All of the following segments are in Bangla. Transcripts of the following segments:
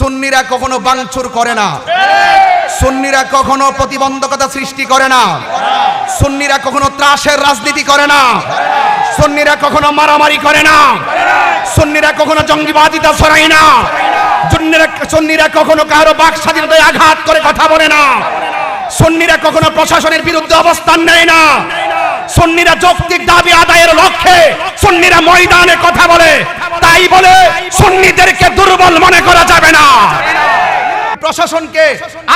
সুন্নিরা কখনো বাংচুর করে না। সুন্নিরা কখনো প্রতিবন্ধকতা সৃষ্টি করে না। সুন্নিরা কখনো ত্রাসের রাজনীতি করে না। সুন্নিরা কখনো মারামারি করে না। সুন্নিরা কখনো জঙ্গিবাদিতা ছড়ায় না। সুন্নিরা কখনো কারও বাক স্বাধীনতায় আঘাত করে কথা বলে না। সুন্নিরা কখনো প্রশাসনের বিরুদ্ধে অবস্থান নেয় না। সুন্নিরা যৌক্তিক দাবি আদায়ের লক্ষ্যে সুন্নিরা ময়দানে কথা বলে। তাই বলে সুন্নিদেরকে দুর্বল মনে প্রশাসনকে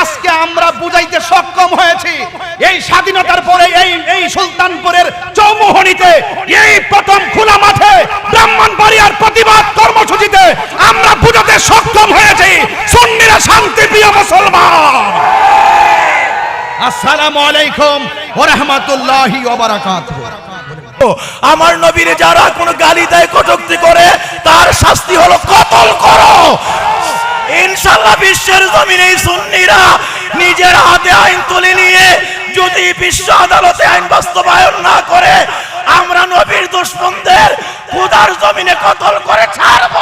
আজকে আমরা বুঝাইতে সক্ষম হয়েছি। এই স্বাধীনতার পরে এই এই সুলতানপুরের চৌমুহনীতে, এই প্রথম খোলা মাঠে ব্রাহ্মণবাড়িয়ার প্রতিবাদ কর্মসূচিতে আমরা বুঝাতে সক্ষম হয়েছি। সুন্নিরা শান্তিপ্রিয় মুসলমান। আসসালামু আলাইকুম ওয়া রাহমাতুল্লাহি ওয়া বারাকাতুহু। আমার নবীরে যারা কোনো গালি দেয় কটুক্তি করে, তার শাস্তি হলো কতল ইনশাল্লাহ বিশ্বের জমিনে সুন্নিরা নিজের হাতে আইন তুলে নিয়ে যদি বিশ্ব আদালতে আইন বাস্তবায়ন না করে, আমরা নবীর দুশ্মনদের খুদার জমিনে কতল করে ছাড়ব?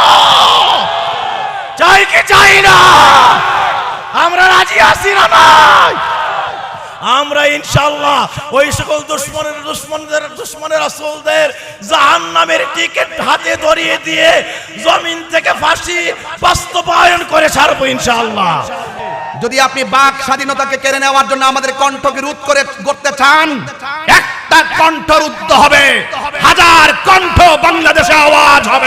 চাই কি চাই না? আমরা রাজি আছি না নাই? আমরা ইনশাল্লাহ ওই সকল দুশ্মনের, দুশ্মনদের, দুশ্মনের রাসূলদের জাহান্নামের টিকিট হাতে ধরিয়ে দিয়ে জমিন থেকে ফাঁসি বাস্তবায়ন করে ছাড়বো ইনশাল্লাহ যদি আপনি বাক স্বাধীনতাকে কেড়ে নেওয়ার জন্য আমাদের কণ্ঠকে রোধ করে করতে চান, একটা কণ্ঠ রুদ্ধ হবে। হাজার কণ্ঠ বাংলাদেশে আওয়াজ হবে।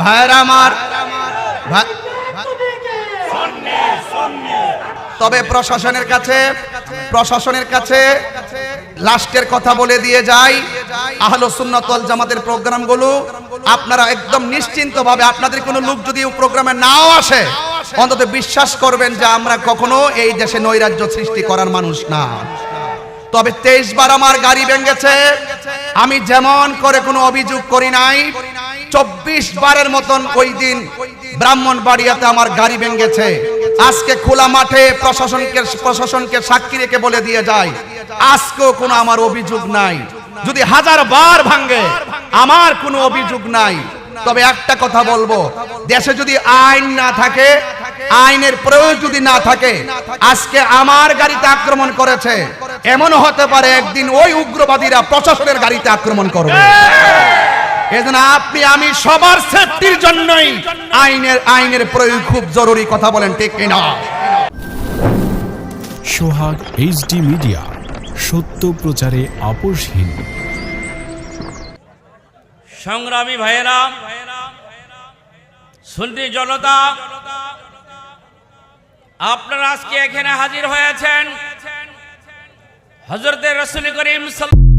ভাইরা আমার তবে প্রশাসনের কাছে প্রশাসনের কাছে লাস্টের কথা বলে দিয়ে যাই। আহলো সুন্নাতল জামাতের প্রোগ্রামগুলো আপনারা একদম নিশ্চিন্তভাবে, আপনাদের কোনো লোক যদি প্রোগ্রামে নাও আসে, অন্তত বিশ্বাস করবেন যে আমরা কখনো এই দেশে নৈরাজ্য সৃষ্টি করার মানুষ না। তবে তেইশ বার আমার গাড়ি ভেঙেছে আমি যেমন করে কোনো অভিযোগ করি নাই, চব্বিশ বারের মতন ওই দিন ব্রাহ্মণবাড়িয়াতে আমার গাড়ি ভেঙেছে। আজকে খোলা মাঠে প্রশাসনকে প্রশাসনকে সাক্ষী রেখে বলে দিয়ে যায়, আজকেও কোনো আমার অভিযোগ নাই। যদি হাজার বার ভাঙ্গে আমার কোনো অভিযোগ নাই। তবে একটা কথা বলব, দেশে যদি আইন না থাকে, আইনের প্রয়োগ যদি না থাকে, আজকে আমার গাড়িতে আক্রমণ করেছে এমনও হতে পারে একদিন ওই উগ্রবাদীরা প্রশাসনের গাড়িতে আক্রমণ করবে। এজন্য আপনি আমি সবার সেফটির জন্যই আইনের আইনের প্রয়োগ খুব জরুরি কথা বলেন ঠিক কিনা? সোহাগ এইচডি মিডিয়া সত্য প্রচারে আপোষহীন। সংগ্রামী ভাইয়েরা সুন্নি জনতা আপনারা আজকে এখানে হাজির হয়েছেন। হজরতের রসুল করিম সাল্লাল্লাহু